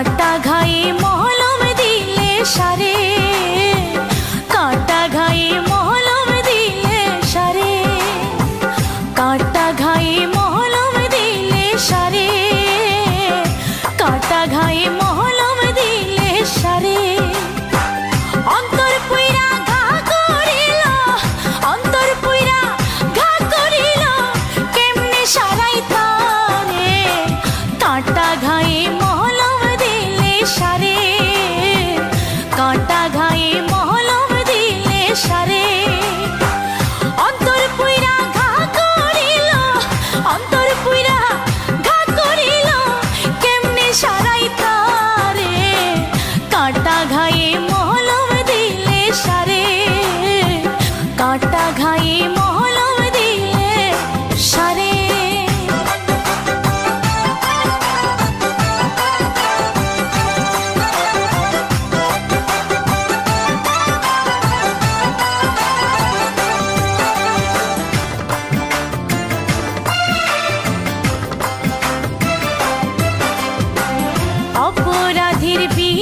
आटा घाई 他一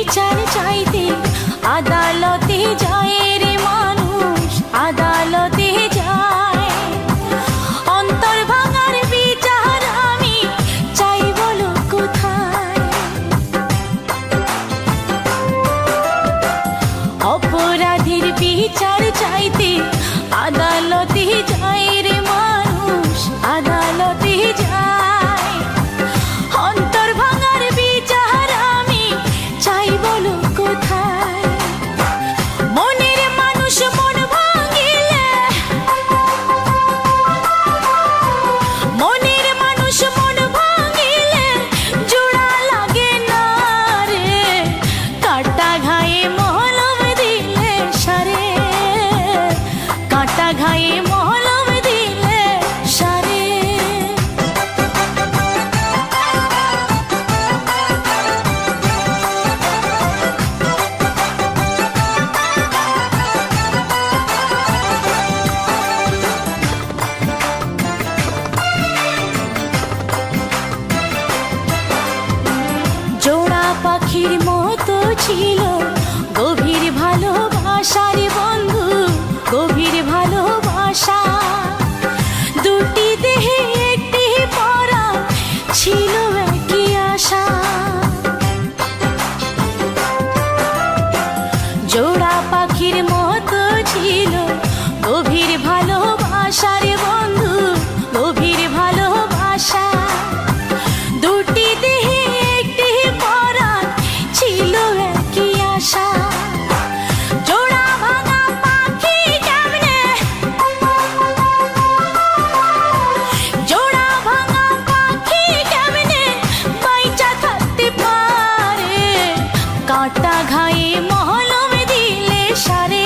বিচার চাইতে আদালতে যায় রে মানুষ, আদালতে যায়। অন্তর ভাঙার বিচার আমি চাই বলো কোথায়? অপরাধীর বিচার চাইতে ছিল গভীর ভালোবাসার মহলমে দিলে সারে